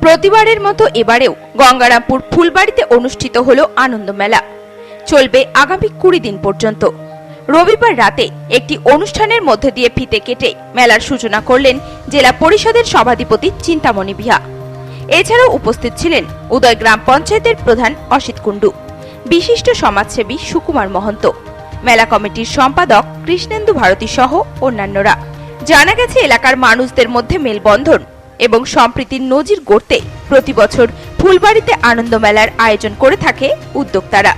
প্রতিবারের মতো এবারেও গঙ্গারামপুর ফুলবাড়িতে অনুষ্ঠিত হল আনন্দ মেলা। চলবে আগামী কুড়ি দিন পর্যন্ত। রবিবার রাতে একটি অনুষ্ঠানের মধ্যে দিয়ে ফিতে কেটে মেলার সূচনা করলেন জেলা পরিষদের সভাধিপতি চিন্তামণি বিহা। এছাড়াও উপস্থিত ছিলেন উদয় গ্রাম পঞ্চায়েতের প্রধান অসিত কুণ্ডু, বিশিষ্ট সমাজসেবী সুকুমার মহন্ত, মেলা কমিটির সম্পাদক কৃষ্ণেন্দু ভারতী সহ অন্যান্যরা। জানা গেছে, এলাকার মানুষদের মধ্যে মেলবন্ধন এবং সম্প্রীতির নজির গড়তে প্রতি বছর ফুলবাড়িতে আনন্দ মেলার আয়োজন করে থাকে উদ্যোক্তারা।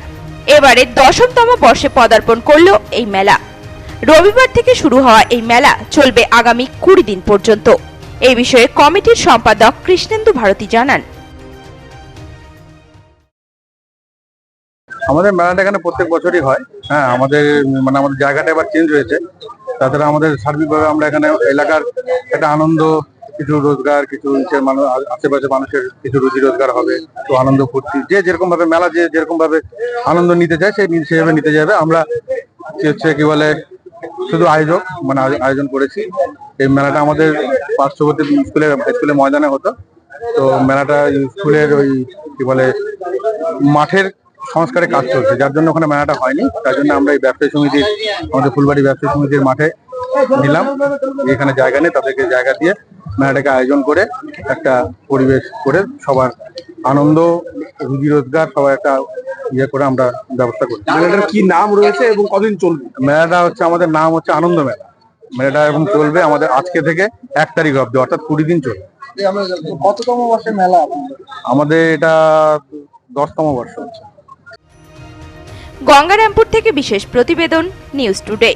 এবারে দশমতম বর্ষে পদার্পণ করল এই মেলা। রবিবার থেকে শুরু হওয়া এই মেলা চলবে আগামী কুড়ি দিন পর্যন্ত। এই বিষয়ে কমিটির সম্পাদক কৃষ্ণেন্দু ভারতী জানান। আমাদের মেলাটা এখানে প্রত্যেক বছরই হয়। হ্যাঁ আমাদের মানে আমাদের জায়গাটা এবার চেঞ্জ হয়েছে। তাছাড়া আমাদের সার্বিকভাবে আমরা এখানে এলাকার একটা আনন্দ কিছু রোজগার, কিছু মানুষ আশেপাশে মানুষের কিছু রুজি রোজগার হবে তো আনন্দ ফুর্তি। যে যেরকম ভাবে মেলা যে যেরকম ভাবে আনন্দ নিতে চায়, সেই সেভাবে নিতে যাবে। আমরা হচ্ছে কি বলে, শুধু আয়োজক মানে আয়- আয়োজন করেছি। এই মেলাটা আমাদের পার্শ্ববর্তী স্কুলে স্কুলের ময়দানে হতো। তো মেলাটা স্কুলের ওই কি বলে, মাঠের সংস্কারে কাজ চলছে। যার জন্য ওখানে মেলাটা হয়নি। তার জন্য আমরা এই ব্যবসায়ী সমিতির, আমাদের ফুলবাড়ি ব্যবসায়ী সমিতির মাঠে নিলাম। এখানে জায়গা নেই, তাদেরকে জায়গা দিয়ে মেলাটাকে আয়োজন করে একটা পরিবেশ করে সবার আনন্দ রুজি রোজগার সবার একটা ইয়ে করে আমরা ব্যবস্থা করি মেলাটার কি নাম রয়েছে এবং কদিন চলবে? মেলাটা হচ্ছে আমাদের নাম হচ্ছে আনন্দ মেলা। মেলাটা এখন চলবে আমাদের আজকে থেকে এক তারিখ অব্দি অর্থাৎ কুড়ি দিন চলবে। কততম বর্ষের মেলা আমাদের এটা দশতম বর্ষ। হচ্ছে গঙ্গারামপুর থেকে বিশেষ প্রতিবেদন নিউজ টুডে।